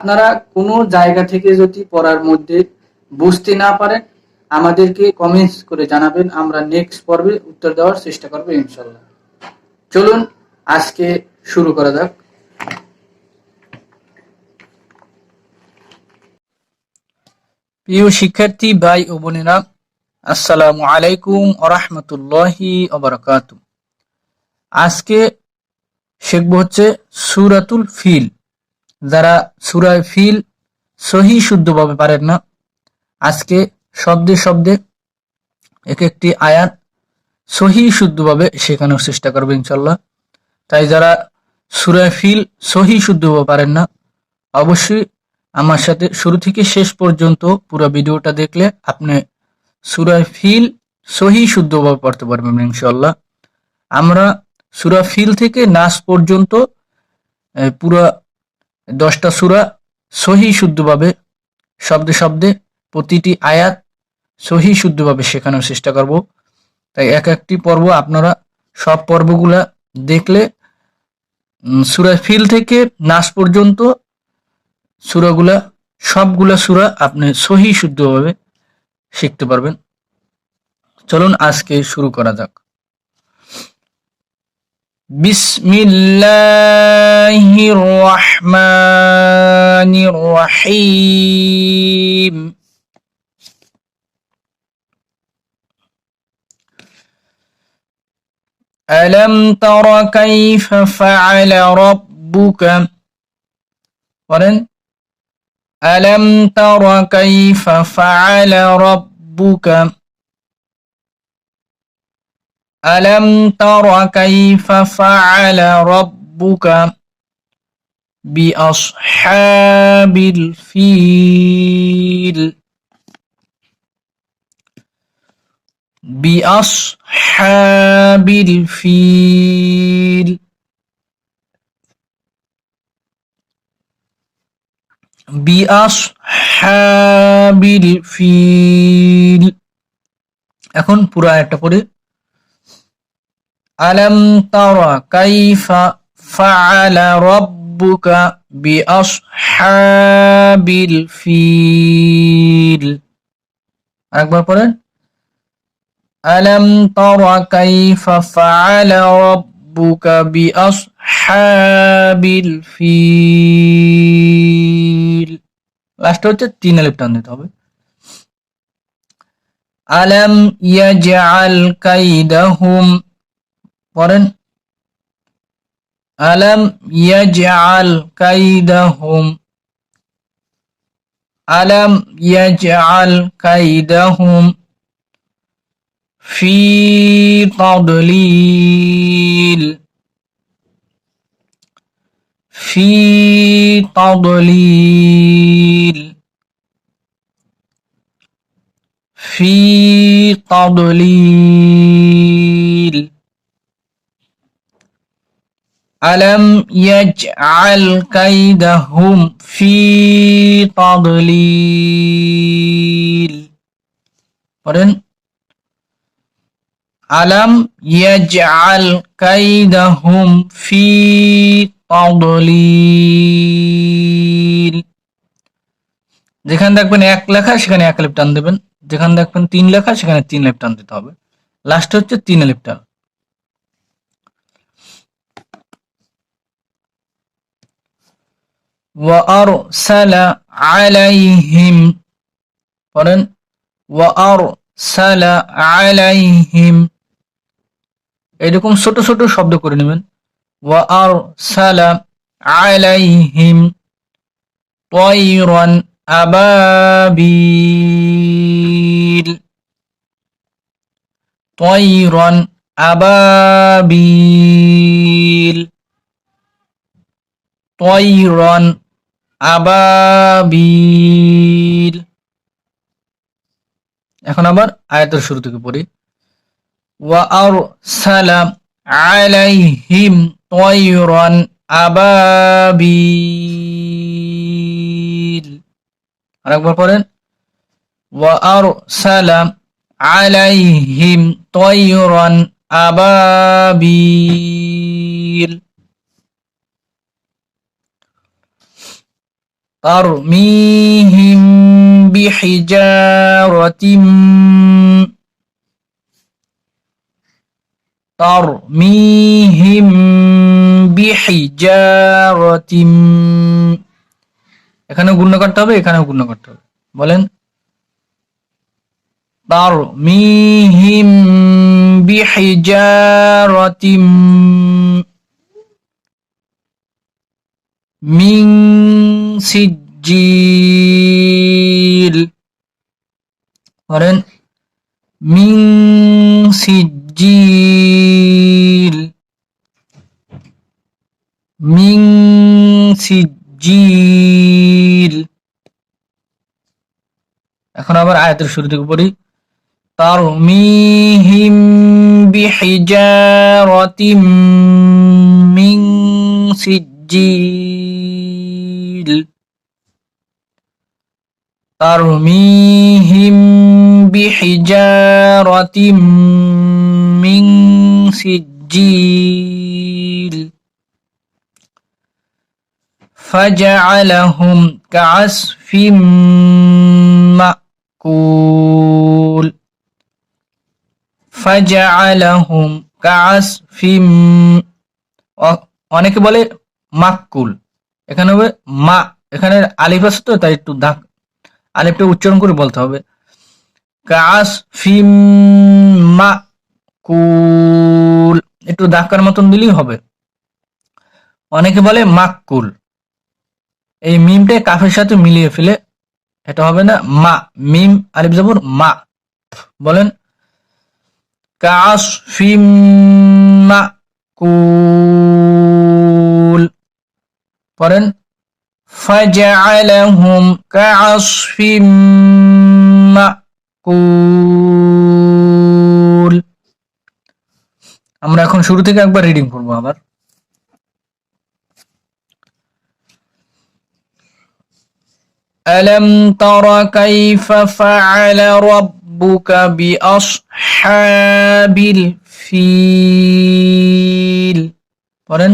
আপনারা কোনো জায়গা থেকে যদি পড়ার মধ্যে বুঝতে না পারেন, আমাদেরকে কমেন্টস করে জানাবেন। আমরা নেক্সট পর্বে উত্তর দেওয়ার চেষ্টা করব ইনশাল্লাহ চলুন, আজকে শুরু করা যাক। প্রিয় শিক্ষার্থী, ভাই ও বোনেরা, আসসালামু আলাইকুম আরহামতুল্লাহি আজকে শিখব হচ্ছে সুরাতুল ফিল। যারা সুরায় ফিল সহি শুদ্ধভাবে পারেন না, আজকে শব্দে শব্দে এক একটি আয়াত সহি শুদ্ধভাবে শেখানোর চেষ্টা করব ইনশাল্লাহ তাই যারা সুরায় ফিল সহি শুদ্ধভাবে পারেন না, অবশ্যই আমার সাথে শুরু থেকে শেষ পর্যন্ত পুরো ভিডিওটা দেখলে আপনি সুরায় ফিল সহি শুদ্ধভাবে পড়তে পারবেন ইনশাল্লাহ আমরা সুরা ফিল থেকে নাস পর্যন্ত পুরা দশটা সুরা সহি শুদ্ধভাবে, শব্দে শব্দে প্রতিটি আয়াত সহি শুদ্ধভাবে শেখানোর চেষ্টা করব। তাই এক একটি পর্ব আপনারা সব পর্বগুলা দেখলে সুরা ফিল থেকে নাস পর্যন্ত সুরাগুলা, সবগুলা সুরা আপনি সহি শুদ্ধভাবে শিখতে পারবেন। চলুন আজকে শুরু করা যাক। بسم الله الرحمن الرحيم ألم تر كيف فعل ربك ورن ألم تر كيف فعل ربك ألم تر كيف فعل ربك بأصحاب الفيل بأصحاب الفيل بأصحاب الفيل এখন পুরো আয়াতটা পড়ে আলম তারা কাইফা ফাআলা রাব্বুকা বিআসহাবিল ফিল। একবার পড়েন আলম তারা কাইফা ফাআলা রাব্বুকা বিআসহাবিল ফিল। লাস্ট হচ্ছে তিন আলিফ টান দিতে হবে। আলম ইয়াজআল কাইদাহুম পড়েন আলাম ইয়াজআল কাইদাহুম আলাম ইয়াজআল কাইদাহুম في تضليل في تضليل في تضليل আলম ইয়াজআল কাইদাহুম ফি তাদলিল পড়েন আলম ইয়াজআল কাইদাহুম ফি তাদলিল যেখানে দেখবেন এক লেখা, সেখানে এক লিপ টান দেবেন। যেখানে দেখবেন তিন লেখা, সেখানে তিন লিপ টান দিতে হবে। লাস্ট হচ্ছে তিন লিপ টান। وأرسل عليهم পড়েন وأرسل عليهم এরকম ছোট ছোট শব্দ করে নেবেন وأرسل عليهم طيرا أبابيل طيرا أبابيل طيرا আবাবিল। এখন আবার আয়াতের শুরু থেকে পড়ি। ওয়া আর সালাম আলাইহিম তয়রন আবাবিল। আরেকবার পড়েন। ওয়া আর সালাম আলাইহিম তয়রন আবাবিল। ترميهم بحجارة ترميهم بحجارة এখানেও গুণ করতে হবে এখানেও গুণ করতে হবে বলেন ترميهم بحجارة من سجيل বলেন من سجيل من سجيل এখন আবার আয়াতের শুরু থেকে পড়ি ترميهم بحجارة من سجيل ترميهم بحجارة من سجيل فجعلهم كعصف مأكول ফাজআলাহুম কাসফিম অনেকে বলে মাকুল এখানে হবে মা, এখানে আলিফ আছে তো, তাই একটু দাগ, আলিফটা উচ্চারণ করে বলতে হবে। কাস ফিম মা কুল একটু দাগকার মতন দিলেই হবে। অনেকে বলে মাকুল এই মিমটা কাফের সাথে মিলিয়ে ফেলে, এটা হবে না মা, মিম, আলিফ জাবুর, মা। বলেন, কাস ফিম মা কুল পড়েন فجعلهم كعصف مأكول আমরা এখন শুরু থেকে একবার রিডিং করবো আবার ألم تر كيف فعل رب ربك بأصحاب الفيل পড়েন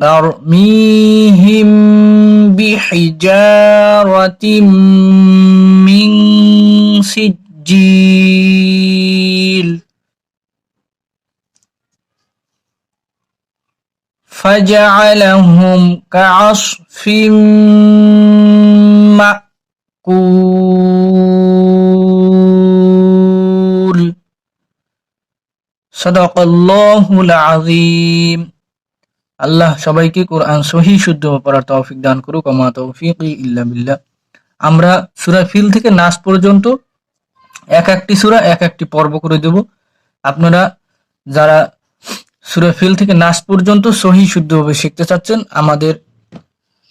ترميهم بحجارة من سجيل. فجعلهم كعصف مأكول. صدق الله العظيم. আল্লাহ সবাইকে কোরআন সহি, শুদ্ধ পড়ার তৌফিক দান করুক আমা তৌফিক ইল্লা বিল্লাহ। আমরা সূরা ফিল থেকে নাস পর্যন্ত এক একটি সূরা, এক একটি পর্ব করে দেব। আপনারা যারা সুরা ফিল থেকে নাস পর্যন্ত সহি শুদ্ধভাবে শিখতে চাচ্ছেন, আমাদের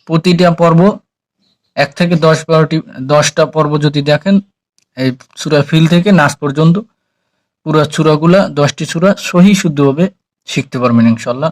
প্রতিটা পর্ব, এক থেকে দশ বারোটি, দশটা পর্ব যদি দেখেন, এই সুরা ফিল থেকে নাস পর্যন্ত পুরো চূড়াগুলা দশটি চূড়া সহি শুদ্ধভাবে শিখতে পারবেন ইনশাল্লাহ